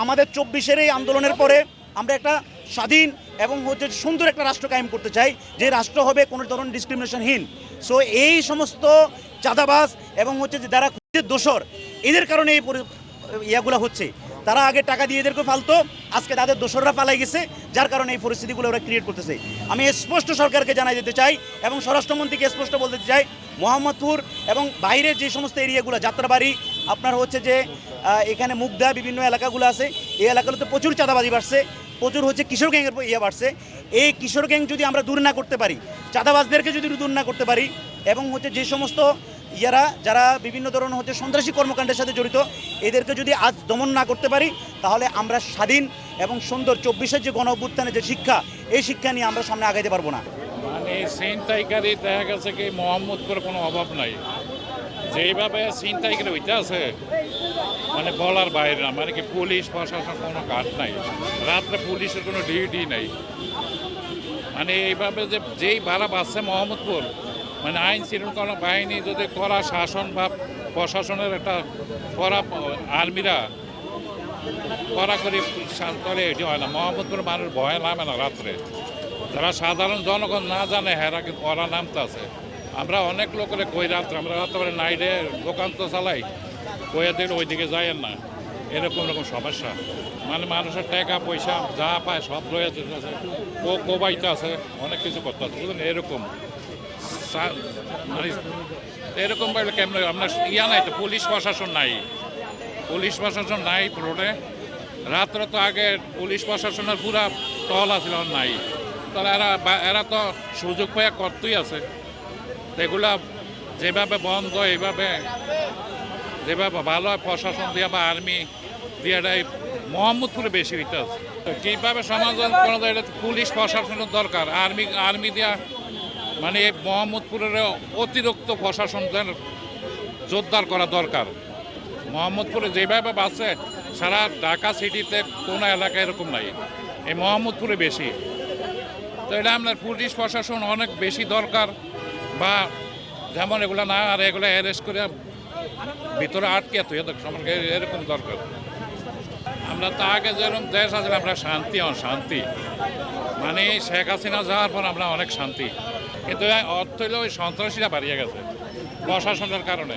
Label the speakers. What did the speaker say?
Speaker 1: আমাদের চব্বিশের এই আন্দোলনের পরে আমরা একটা স্বাধীন এবং হচ্ছে সুন্দর একটা রাষ্ট্র কায়েম করতে চাই, যে রাষ্ট্র হবে কোনো ধরনের ডিসক্রিমিনেশনহীন সো এই সমস্ত চাঁদাবাস এবং হচ্ছে যে যারা দোষর, এদের কারণে এই ইয়াগুলো হচ্ছে। তারা আগে টাকা দিয়ে এদেরকে ফালতো, আজকে তাদের দোসররা পালাই গেছে, যার কারণে এই পরিস্থিতিগুলো ওরা ক্রিয়েট করতেছে। আমি স্পষ্ট সরকারকে জানাই দিতে চাই এবং স্বরাষ্ট্রমন্ত্রীকে স্পষ্ট বলতে চাই, মোহাম্মদপুর এবং বাইরের যে সমস্ত এরিয়াগুলো, যাত্রাবাড়ি আপনার হচ্ছে যে এখানে মুগদা বিভিন্ন এলাকাগুলো আছে। এই এলাকাগুলোতে প্রচুর চাঁদাবাজি বাড়ছে, প্রচুর হচ্ছে কিশোর গ্যাংয়ের ইয়ে বাড়ছে। এই কিশোর গ্যাং যদি আমরা দূর না করতে পারি, চাঁদাবাজদেরকে যদি দূর না করতে পারি, এবং হচ্ছে যে সমস্ত ইয়ারা, যারা বিভিন্ন ধরনের হচ্ছে সন্ত্রাসী কর্মকাণ্ডের সাথে জড়িত, এদেরকে যদি আজ দমন না করতে পারি, তাহলে আমরা স্বাধীন এবং সুন্দর চব্বিশের যে গণ যে শিক্ষা, এই শিক্ষা নিয়ে আমরা সামনে আগাইতে পারব না।
Speaker 2: মানে ছিনতাইকারী দেখা গেছে কি মোহাম্মদপুরে কোনো অভাব নাই। যেইভাবে ছিনতাইকারী হইতে আছে মানে বলার বাইরে না মানে কি পুলিশ প্রশাসন কোনো কাজ নাই। রাত্রে পুলিশের কোনো ডিউটি নাই। মানে এইভাবে যে যেই ভাড়া পাচ্ছে মোহাম্মদপুর মানে আইন শৃঙ্খলা বাহিনী যদি করা শাসন বা প্রশাসনের একটা করা আর্মিরা কড়াকড়ি শান্ত করে, এটি হয় না। মোহাম্মদপুর মানুষ ভয় নামে না রাত্রে। যারা সাধারণ জনগণ না জানে, হেরা কিন্তু ওরা নামতে আছে। আমরা অনেক লোকের কই রাত্রে, আমরা রাত্রে নাইটে দোকান তো চালাই, কইয়া দিন ওইদিকে যাইয়েন না। এরকম রকম সমস্যা। মানে মানুষের টাকা, পয়সা, যা পায় সব রয়ে যেতেছে ও কোবাইতে আছে, অনেক কিছু করতে আছে, বুঝলেন? এরকম। মানে এরকম বাইরে কেমন আপনার ইয়া নাই তো, পুলিশ প্রশাসন নাই। পুলিশ প্রশাসন নাই রোডে। রাত্রে তো আগে পুলিশ প্রশাসনের পুরা টল আছিল নাই। তাহলে এরা এরা তো সুযোগ পেয়ে করতেই আছে। এগুলা যেভাবে বন্ধ, এইভাবে যেভাবে ভালো প্রশাসন দিয়া বা আর্মি দিয়ে মোহাম্মদপুরে বেশি হইতে আছে কীভাবে সমাধান করা যায় এটা পুলিশ প্রশাসনের দরকার? আর্মি আর্মি দিয়া মানে এই মোহাম্মদপুরের অতিরিক্ত প্রশাসনদের জোরদার করা দরকার। মোহাম্মদপুরে যেভাবে বাসে সারা ঢাকা সিটিতে কোনো এলাকা এরকম নাই। এই মোহাম্মদপুরে বেশি। তো এটা আপনার পুলিশ প্রশাসন অনেক বেশি দরকার। বা যেমন এগুলো না, আর এগুলো অ্যারেস্ট করে ভিতরে আটকে তুই সমানকে এরকম দরকার। আমরা তা আগে যেরকম দেশ আছে আমরা শান্তি শান্তি। মানে শেখ হাসিনা যাওয়ার পর আমরা অনেক শান্তি। কিন্তু অর্থ হইলে ওই সন্ত্রাসীরা বাড়িয়ে গেছে, প্রশাসনের কারণে।